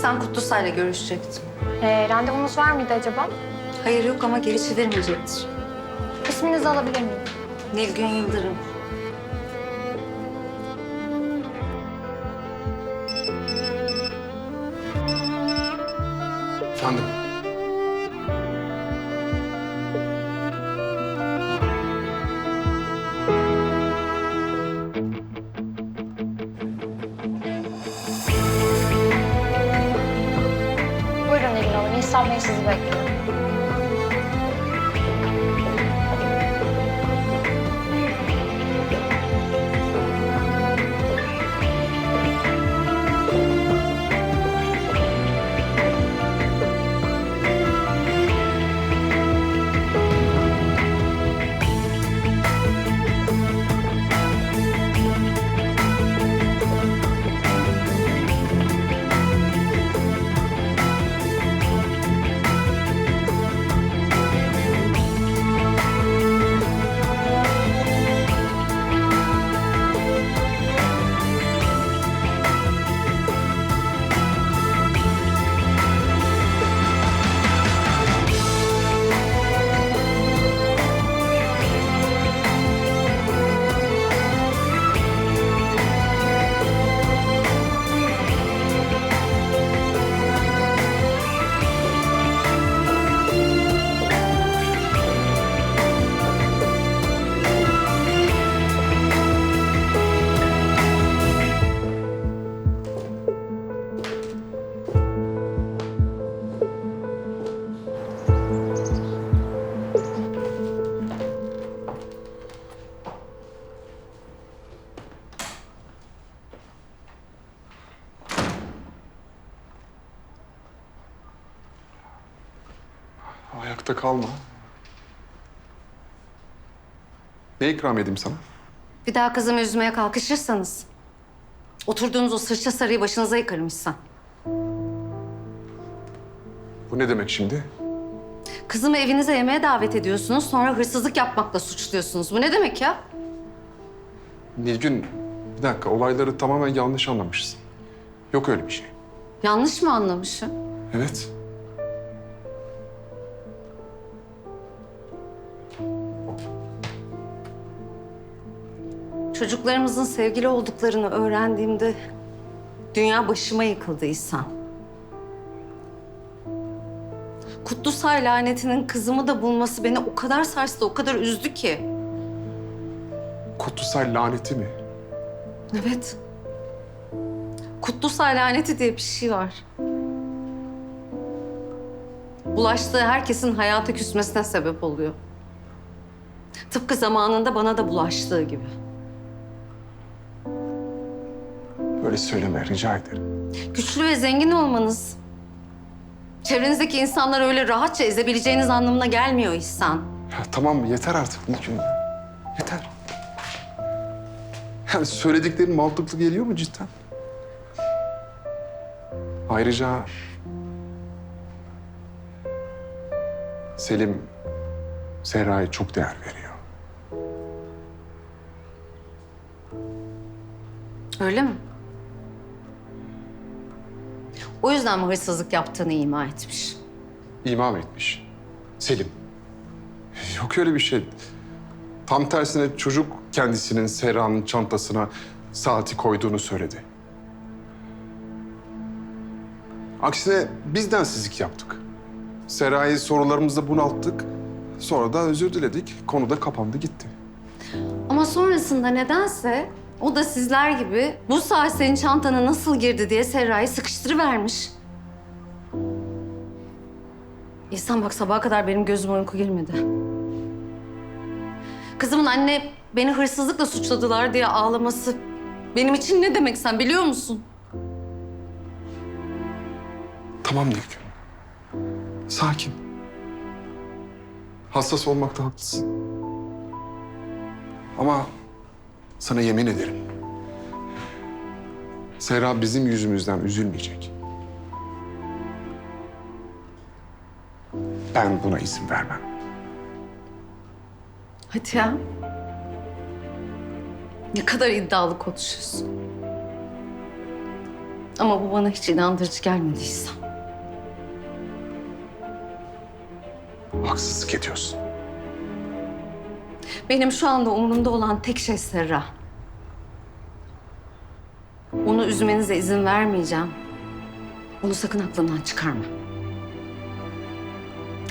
İhsan Kutlusay'la görüşecektim. Ee, randevunuz var mıydı acaba? Hayır yok ama geri çevirmeyecektir. İsminizi alabilir miyim? Nilgün Yıldırım. Efendim? Nilgün Hanım. Ayakta kalma. Ne ikram edeyim sana? Bir daha kızımı üzmeye kalkışırsanız... ...oturduğunuz o sırça sarıyı başınıza yıkarım İhsan. Bu ne demek şimdi? Kızımı evinize yemeğe davet ediyorsunuz... ...sonra hırsızlık yapmakla suçluyorsunuz. Bu ne demek ya? Nilgün, bir dakika olayları tamamen yanlış anlamışsın. Yok öyle bir şey. Yanlış mı anlamışım? Evet. Çocuklarımızın sevgili olduklarını öğrendiğimde... ...dünya başıma yıkıldı İhsan. Kutlusay lanetinin kızımı da bulması beni o kadar sarstı, o kadar üzdü ki. Kutlusay laneti mi? Evet. Kutlusay laneti diye bir şey var. Bulaştığı herkesin hayata küsmesine sebep oluyor. Tıpkı zamanında bana da bulaştığı gibi. Böyle söyleme rica ederim. Güçlü ve zengin olmanız... ...çevrenizdeki insanları öyle rahatça ezebileceğiniz anlamına gelmiyor İhsan. Ya, tamam yeter artık Nilgün. Yeter. Yani söylediklerin mantıklı geliyor mu cidden? Ayrıca... Selim Serra'ya çok değer veriyor. Öyle mi? O yüzden mi hırsızlık yaptığını ima etmiş? İmam etmiş. Selim. Yok öyle bir şey. Tam tersine çocuk kendisinin Serra'nın çantasına saati koyduğunu söyledi. Aksine biz densizlik yaptık. Serra'yı sorularımızla bunalttık. Sonra da özür diledik. Konu da kapandı gitti. Ama sonrasında nedense o da sizler gibi bu saat senin çantana nasıl girdi diye Serra'yı sıkıştırıvermiş. İhsan bak sabaha kadar benim gözüm uyku girmedi. Kızımın anne beni hırsızlıkla suçladılar diye ağlaması benim için ne demek sen biliyor musun? Tamam Nilgün. Sakin. Hassas olmakta haklısın. Ama sana yemin ederim. Serra bizim yüzümüzden üzülmeyecek. Ben buna izin vermem. Hadi ya. Ne kadar iddialı konuşuyorsun. Ama bu bana hiç inandırıcı gelmediyse. Haksızlık ediyorsun. Benim şu anda umurumda olan tek şey Serra. Onu üzmenize izin vermeyeceğim. Bunu sakın aklından çıkarma.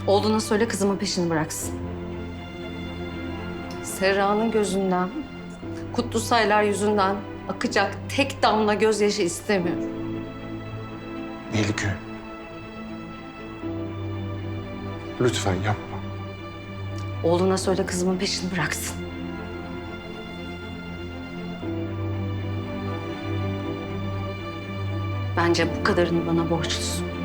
Oğluna söyle kızımın peşini bıraksın. Serra'nın gözünden, Kutlusaylar yüzünden akacak tek damla gözyaşı istemiyorum. Nilgün. Lütfen yapma. Oğluna söyle kızımın peşini bıraksın. Bence bu kadarını bana borçlusun.